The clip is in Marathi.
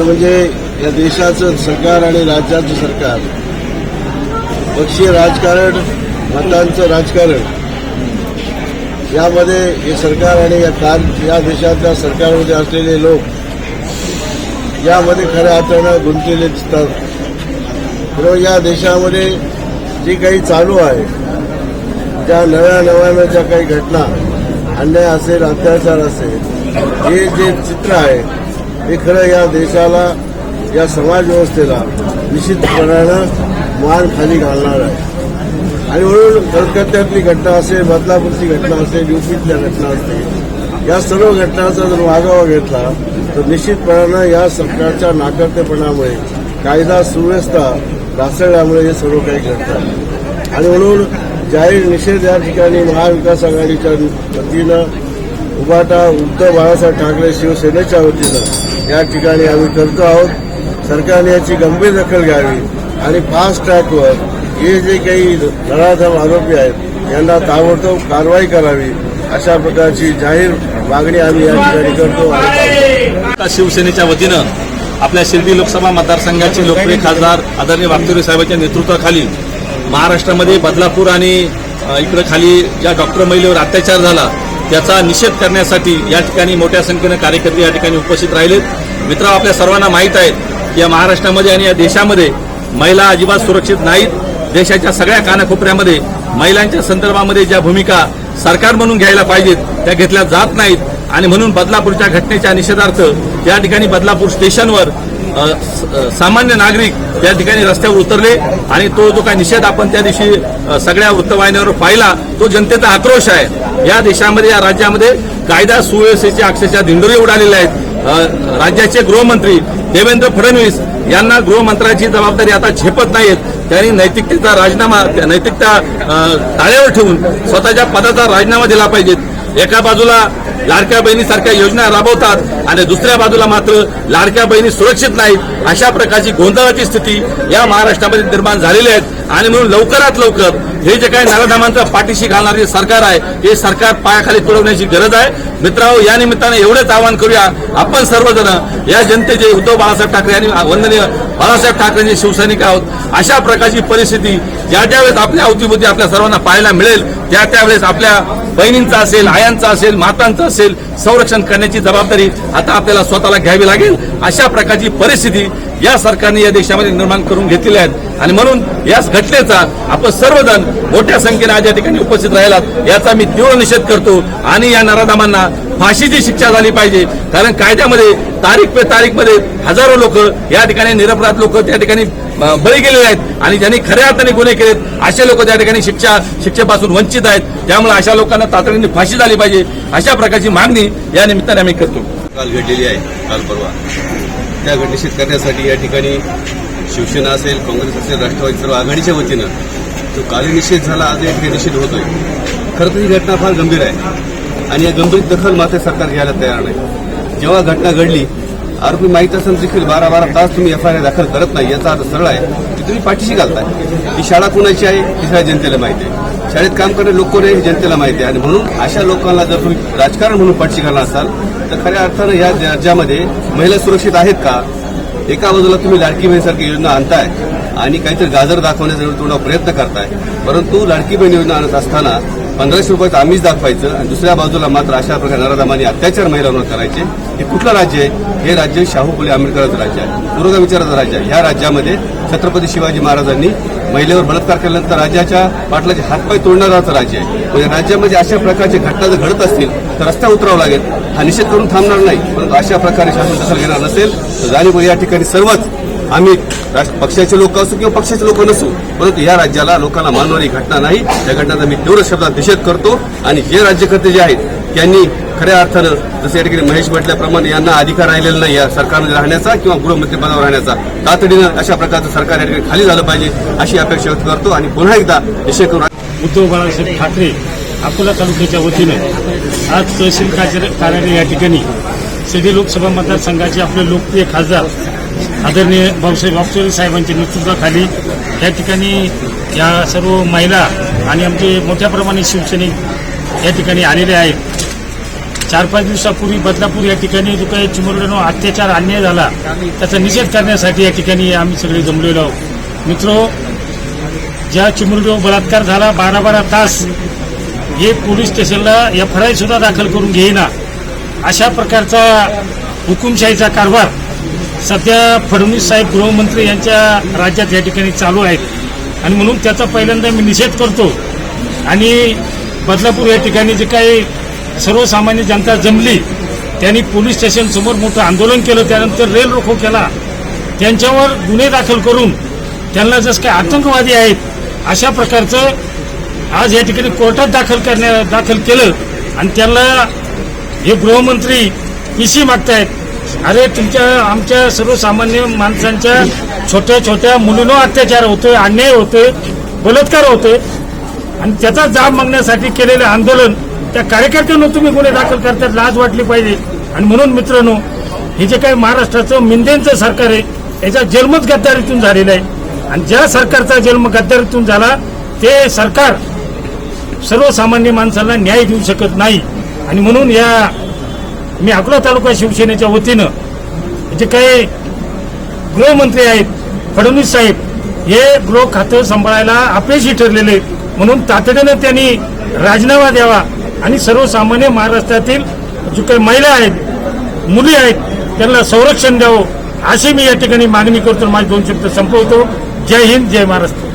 खरं म्हणजे या देशाचं सरकार आणि राज्याचं सरकार पक्षीय राजकारण मतांचं राजकारण यामध्ये हे सरकार आणि या कार या देशातल्या सरकारमध्ये असलेले लोक यामध्ये खऱ्या अर्थानं गुंतलेले दिसतात. खरं या देशामध्ये जी काही चालू आहे ज्या नव्या नव्यानं ज्या काही घटना अन्याय असेल अत्याचार असेल हे जे चित्र आहे हे खरं या देशाला या समाज व्यवस्थेला निश्चितपणानं मान खाली घालणार आहे. आणि म्हणून कलकत्त्यातली घटना असेल बदलापूरची घटना असेल युपीतल्या घटना असतील या सर्व घटनांचा जर मागावा घेतला तर निश्चितपणानं या सरकारच्या नाकर्तेपणामुळे कायदा सुव्यवस्था ढासळल्यामुळे हे सर्व काही घडतात आणि म्हणून जाहीर निषेध या ठिकाणी महाविकास आघाडीच्या वतीनं उभाटा उद्धव बाळासाहेब ठाकरे शिवसेनेच्या वतीनं या ठिकाणी आम्ही करतो आहोत. सरकारने याची गंभीर दखल घ्यावी आणि फास्ट ट्रॅकवर हे जे काही नराधम आरोपी आहेत यांना ताबडतोब कारवाई करावी अशा प्रकारची जाहीर मागणी आम्ही या ठिकाणी करतो आता शिवसेनेच्या वतीनं आपल्या शिर्डी लोकसभा मतदारसंघाचे लोकप्रिय खासदार आदरणीय वागचौरे साहेबांच्या नेतृत्वाखाली महाराष्ट्रामध्ये बदलापूर आणि इकडं खाली ज्या डॉक्टर महिलेवर अत्याचार झाला त्याचा निषेध करण्यासाठी या ठिकाणी मोठ्या संख्येनं कार्यकर्ते या ठिकाणी उपस्थित राहिलेत. मित्र आपल्या सर्वांना माहीत आहे की या महाराष्ट्रामध्ये आणि या देशामध्ये महिला अजिबात सुरक्षित नाहीत. देशाच्या सगळ्या कानाकोपऱ्यामध्ये महिलांच्या संदर्भामध्ये ज्या भूमिका सरकार म्हणून घ्यायला पाहिजेत त्या घेतल्या जात नाहीत. आणि म्हणून बदलापूरच्या घटनेच्या निषेधार्थ या ठिकाणी बदलापूर स्टेशनवर सामान्य नागरिक त्या ठिकाणी रस्त्यावर उतरले आणि तो जो काही निषेध आपण त्या दिवशी सगळ्या वृत्तवाहिन्यावर पाहिला तो जनतेचा आक्रोश आहे. या देशामध्ये या राज्यामध्ये कायदा सुव्यवस्थेचे अक्षरशः धिंडोरे उडालेले आहेत. राज्याचे गृहमंत्री देवेंद्र फडणवीस यांना गृहमंत्र्याची जबाबदारी आता झेपत नाहीत. त्यांनी नैतिकतेचा राजीनामा नैतिकता ताळ्यावर ठेवून स्वतःच्या पदाचा राजीनामा दिला पाहिजेत. एका बाजूला लाडक्या बहिणीसारख्या योजना राबवतात आणि दुसऱ्या बाजूला मात्र लाडक्या बहिणी सुरक्षित नाहीत अशा प्रकारची गोंधळाची स्थिती या महाराष्ट्रामध्ये निर्माण झालेली आहेत आणि म्हणून लवकरात लवकर हे जे काही नराधामांचं पाठीशी घालणारे सरकार आहे हे सरकार पायाखाली तुडवण्याची गरज आहे. मित्रांनो या निमित्ताने एवढेच आवाहन करूया. आपण सर्वजण या जनतेचे उद्धव बाळासाहेब ठाकरे आणि वंदनीय बाळासाहेब ठाकरेंचे शिवसैनिक आहोत. अशा प्रकारची परिस्थिती ज्या ज्या वेळेस आपल्या अवतीभोवती आपल्या सर्वांना पाहायला मिळेल त्या त्यावेळेस आपल्या बहिणींचा असेल आयांचा असेल मातांचं असेल संरक्षण करण्याची जबाबदारी आता आपल्याला स्वतःला घ्यावी लागेल. अशा प्रकारची परिस्थिती या सरकारने या देशामध्ये निर्माण करून घेतलेली आहेत आणि म्हणून याच घटनेचा आपण सर्वजण मोठ्या संख्येने आज या ठिकाणी उपस्थित राहिलात. याचा मी तीव्र निषेध करतो आणि या नराधामांना फाशीची शिक्षा झाली पाहिजे. कारण कायद्यामध्ये तारीख पे तारीखमध्ये हजारो लोक या ठिकाणी निरपराध लोक त्या ठिकाणी बळी गेलेले आहेत आणि ज्यांनी खऱ्या अर्थाने गुन्हे केलेत असे लोक त्या ठिकाणी शिक्षा शिक्षेपासून वंचित आहेत. त्यामुळे अशा लोकांना तातडीने फाशी झाली पाहिजे. अशा प्रकारची मागणी या निमित्ताने आम्ही करतो. काल घडलेली आहे काल परवा. त्या घट करण्यासाठी या ठिकाणी शिवसेना असेल काँग्रेस असेल राष्ट्रवादी सर्व आघाडीच्या वतीनं जो कालनिषेध झाला आज एक निषेध होतोय. खरं तर ही घटना फार गंभीर आहे. आणि या गंभीर दखल मात्र सरकार घ्यायला तयार नाही. जेव्हा घटना घडली आरोपी माहीत असेल देखील बारा बारा तास तुम्ही एफ आय आर दाखल करत नाही याचा अर्थ सरळ आहे की तुम्ही पाठीशी घालताय. ही शाळा कुणाची आहे ही सगळ्या जनतेला माहिती आहे. शाळेत काम करणारे लोक कोण आहे हे जनतेला माहिती आहे. आणि म्हणून अशा लोकांना जर तुम्ही राजकारण म्हणून पाठीशी घालणार असाल तर खऱ्या अर्थानं या राज्यामध्ये महिला सुरक्षित आहेत का? एका बाजूला तुम्ही लाडकी बहीणसारखी योजना आणताय आणि काहीतरी गाजर दाखवण्याचा तुम्हाला प्रयत्न करताय. परंतु लाडकी बहीण योजना आणत असताना पंधराशे रुपयाचं आम्हीच दाखवायचं आणि दुसऱ्या बाजूला मात्र अशा प्रकारे नराधामाने अत्याचार महिलांवर करायचे. हे कुठलं राज्य आहे? हे राज्य शाहू फुले आंबेडकरांचं राज्य आहे. पुरोगा विचाराचं राज्य आहे. ह्या राज्यामध्ये छत्रपती शिवाजी महाराजांनी महिलेवर बलात्कार केल्यानंतर राज्याच्या पाटलाचे हातपाय तोडणाराचं राज्य आहे. म्हणजे राज्यामध्ये अशा प्रकारच्या घटना जर घडत असतील तर रस्त्यावर उतरावं लागेल. हा निषेध करून थांबणार नाही. परंतु अशा प्रकारे शासन दखल घेणार नसेल तर जाणीव या ठिकाणी सर्वच आम्ही पक्षाचे लोक असू किंवा पक्षाचे लोक नसू परंतु या राज्याला लोकांना मानणारी घटना नाही. त्या घटनाचा मी तीव्र शब्दात निषेध करतो. आणि जे राज्यकर्ते जे आहेत त्यांनी खऱ्या अर्थानं जसं या ठिकाणी महेश म्हटल्याप्रमाणे यांना अधिकार राहिलेला नाही या सरकारमध्ये राहण्याचा किंवा गृहमंत्रीपदावर राहण्याचा. तातडीनं अशा प्रकारचं सरकार या ठिकाणी खाली झालं पाहिजे अशी अपेक्षा व्यक्त करतो. आणि पुन्हा एकदा निषेध करून उद्धव बाळासाहेब ठाकरे अकोला तालुक्याच्या वतीनं आज तहसील कार्यालय या ठिकाणी सिद्धी लोकसभा मतदारसंघाचे आपले लोकप्रिय खासदार आदरणीय भाऊसाहेब वागचोरे साहेबांच्या नेतृत्वाखाली या ठिकाणी या सर्व महिला आणि आमचे मोठ्या प्रमाणे शिवसैनिक या ठिकाणी आलेले आहेत. चार पाच दिवसापूर्वी बदलापूर या ठिकाणी जो काही चिमुरड्यानो अत्याचार अन्याय झाला. त्याचा निषेध करण्यासाठी या ठिकाणी आम्ही सगळे जमलेलो आहोत. मित्रो ज्या चिमुरडीवर बलात्कार झाला बारा बारा तास हे पोलीस स्टेशनला एफ आय सुद्धा दाखल करून घेईना. अशा प्रकारचा हुकुमशाहीचा कारभार सध्या फडणवीस साहेब गृहमंत्री यांच्या राज्यात या ठिकाणी चालू आहेत. आणि म्हणून त्याचा पहिल्यांदा मी निषेध करतो. आणि बदलापूर या ठिकाणी जे काही सर्वसामान्य जनता जमली त्यांनी पोलीस स्टेशन समोर मोठं आंदोलन केलं त्यानंतर रेल रोखो केला. त्यांच्यावर गुन्हे दाखल करून त्यांना जसं काही आतंकवादी आहेत अशा प्रकारचं आज या ठिकाणी कोर्टात दाखल करण्या दाखल केलं. आणि त्यांना हे गृहमंत्री पीसी मागतायत. अरे तुमच्या आमच्या सर्वसामान्य माणसांच्या छोट्या छोट्या मुलींवर अत्याचार होतोय अन्याय होतोय बलात्कार होतोय. आणि त्याचा जाब मागण्यासाठी केलेलं आंदोलन त्या कार्यकर्त्यांना तुम्ही गुन्हे दाखल करतात लाज वाटली पाहिजे. आणि म्हणून मित्रांनो हे जे काही महाराष्ट्राचं मिंदेंचं सरकार आहे याचा जन्मच गद्दारीतून झालेला आहे. आणि ज्या सरकारचा जन्म गद्दारीतून झाला ते सरकार सर्वसामान्य माणसाला न्याय देऊ शकत नाही. आणि म्हणून या मी अकोला तालुका शिवसेनेच्या वतीनं जे काही गृहमंत्री आहेत फडणवीस साहेब हे गृह खातं सांभाळायला अपयशी ठरलेले आहेत. म्हणून तातडीनं त्यांनी राजीनामा द्यावा आणि सर्वसामान्य महाराष्ट्रातील जो काही महिला आहेत मुली आहेत त्यांना संरक्षण द्यावं अशी मी या ठिकाणी मागणी करतो माझे दोन शब्द संपवतो जय हिंद जय महाराष्ट्र